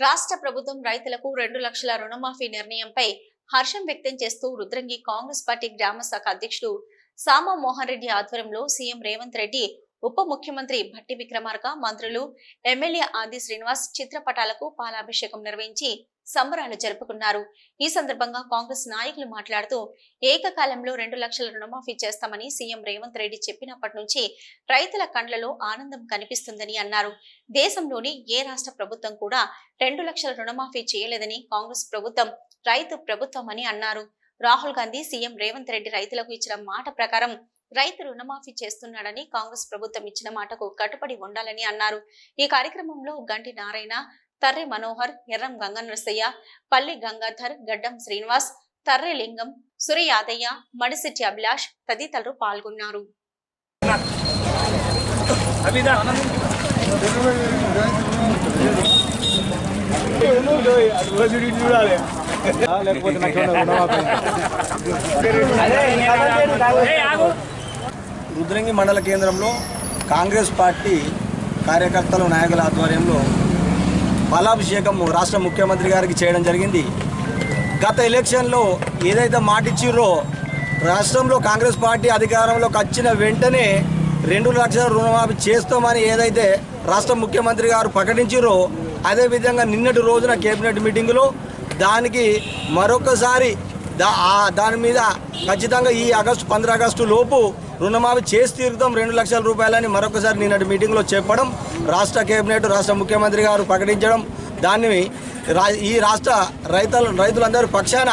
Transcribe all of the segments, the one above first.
రాష్ట్ర ప్రభుత్వం రైతులకు రెండు లక్షల రుణమాఫీ నిర్ణయంపై హర్షం వ్యక్తం చేస్తూ రుద్రంగి కాంగ్రెస్ పార్టీ గ్రామ శాఖ అధ్యక్షుడు సామా మోహన్ రెడ్డి ఆధ్వర్యంలో సీఎం రేవంత్ రెడ్డి ఉప ముఖ్యమంత్రి భట్టి విక్రమార్క మంత్రులు ఎమ్మెల్యే ఆది శ్రీనివాస్ చిత్రపటాలకు పాలాభిషేకం నిర్వహించి సంబరాలు జరుపుకున్నారు. ఈ సందర్భంగా కాంగ్రెస్ నాయకులు మాట్లాడుతూ ఏకకాలంలో రెండు లక్షల రుణమాఫీ చేస్తామని సీఎం రేవంత్ రెడ్డి చెప్పినప్పటి నుంచి రైతుల కండ్లలో ఆనందం కనిపిస్తుందని అన్నారు. దేశంలోని ఏ రాష్ట్ర ప్రభుత్వం కూడా రెండు లక్షల రుణమాఫీ చేయలేదని కాంగ్రెస్ ప్రభుత్వం రైతు ప్రభుత్వం అని అన్నారు. రాహుల్ గాంధీ సీఎం రేవంత్ రెడ్డి రైతులకు ఇచ్చిన మాట ప్రకారం రైతు రుణమాఫీ చేస్తున్నాడని కాంగ్రెస్ ప్రభుత్వం ఇచ్చిన మాటకు కట్టుబడి ఉండాలని అన్నారు. ఈ కార్యక్రమంలో గంటి నారాయణ తర్రె మనోహర్ ఎర్రం గంగ నరసయ్య పల్లి గంగాధర్ గడ్డం శ్రీనివాస్ తర్రె లింగం సురి యాదయ్య మడిసిట్టి అభిలాష్ తదితరులు పాల్గొన్నారు. లేకపోతే రుద్రంగి మండల కేంద్రంలో కాంగ్రెస్ పార్టీ కార్యకర్తలు నాయకుల ఆధ్వర్యంలో బలాభిషేకం రాష్ట్ర ముఖ్యమంత్రి గారికి చేయడం జరిగింది. గత ఎలక్షన్లో ఏదైతే మాటిచ్చిర్రో రాష్ట్రంలో కాంగ్రెస్ పార్టీ అధికారంలోకి వచ్చిన వెంటనే రెండు లక్షల రుణమాఫీ చేస్తామని ఏదైతే రాష్ట్ర ముఖ్యమంత్రి గారు ప్రకటించారో అదేవిధంగా నిన్నటి రోజున కేబినెట్ మీటింగులో దానికి మరొకసారి దా దాని మీద ఖచ్చితంగా ఈ ఆగస్టు పంద్ర ఆగస్టు లోపు రుణమాఫీ చేసి తీరుతాం. రెండు లక్షల రూపాయలని మరొకసారి నిన్నటి మీటింగ్లో చెప్పడం రాష్ట్ర కేబినెట్ రాష్ట్ర ముఖ్యమంత్రి గారు ప్రకటించడం దాన్ని రా- ఈ రాష్ట్ర రైతులు రైతులందరూ పక్షాన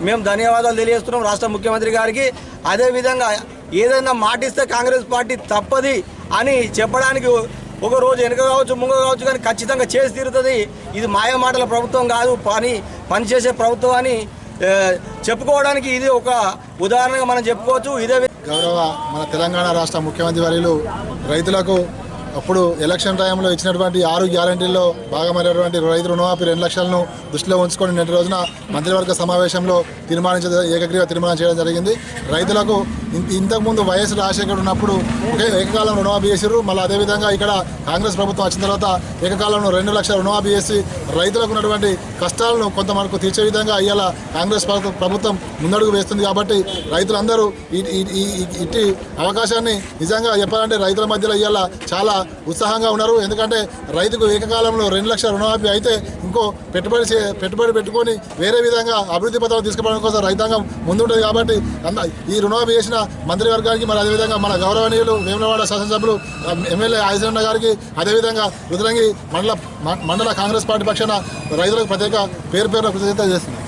మేము ధన్యవాదాలు తెలియజేస్తున్నాం రాష్ట్ర ముఖ్యమంత్రి గారికి. అదేవిధంగా ఏదైనా మాటిస్తే కాంగ్రెస్ పార్టీ తప్పది అని చెప్పడానికి ఒక రోజు వెనుక కావచ్చు ముంగ కావచ్చు కానీ ఖచ్చితంగా చేసి తీరుతుంది. ఇది మాయ మాటల ప్రభుత్వం కాదు పని పనిచేసే ప్రభుత్వం అని చెప్పుకోవడానికి ఇది ఒక ఉదాహరణగా మనం చెప్పుకోవచ్చు. ఇదే గౌరవ మన తెలంగాణ రాష్ట్ర ముఖ్యమంత్రి వర్యులు రైతులకు అప్పుడు ఎలక్షన్ టైంలో ఇచ్చినటువంటి ఆరు గ్యారంటీల్లో భాగమైనటువంటి రైతు రుణమాఫీ రెండు లక్షలను దృష్టిలో ఉంచుకొని నేటి రోజున మంత్రివర్గ సమావేశంలో తీర్మానించ ఏకగ్రీవ తీర్మానం చేయడం జరిగింది. రైతులకు ఇంతకుముందు వైఎస్ రాజశేఖర్ ఉన్నప్పుడు ఒకే ఏకకాలం రుణమాఫీ చేసారు మళ్ళీ అదేవిధంగా ఇక్కడ కాంగ్రెస్ ప్రభుత్వం వచ్చిన తర్వాత ఏకకాలంలో రెండు లక్షల రుణమాఫీ చేసి రైతులకు ఉన్నటువంటి కష్టాలను కొంతవరకు తీర్చే విధంగా ఇవాళ కాంగ్రెస్ ప్రభుత్వం ముందడుగు వేస్తుంది కాబట్టి రైతులందరూ ఇట్టి అవకాశాన్ని నిజంగా చెప్పాలంటే రైతుల మధ్యలో ఇవాళ చాలా ఉత్సాహంగా ఉన్నారు. ఎందుకంటే రైతుకు ఏకకాలంలో రెండు లక్షల రుణమాఫీ అయితే ఇంకో పెట్టుబడి చే- పెట్టుబడి పెట్టుకొని వేరే విధంగా అభివృద్ధి పథకం తీసుకోవడం కోసం రైతాంగం ముందుంటుంది కాబట్టి అంద ఈ రుణమాఫీ చేసిన మంత్రివర్గానికి మరి అదేవిధంగా మన గౌరవనీయులు వేములవాడ శాసనసభ్యులు ఎమ్మెల్యే ఆదిశరణ గారికి అదేవిధంగా రుద్రంగి మండల మండల కాంగ్రెస్ పార్టీ పక్షాన రైతులకు ప్రత్యేక పేరు పేరు కృతజ్ఞత చేస్తున్నాం.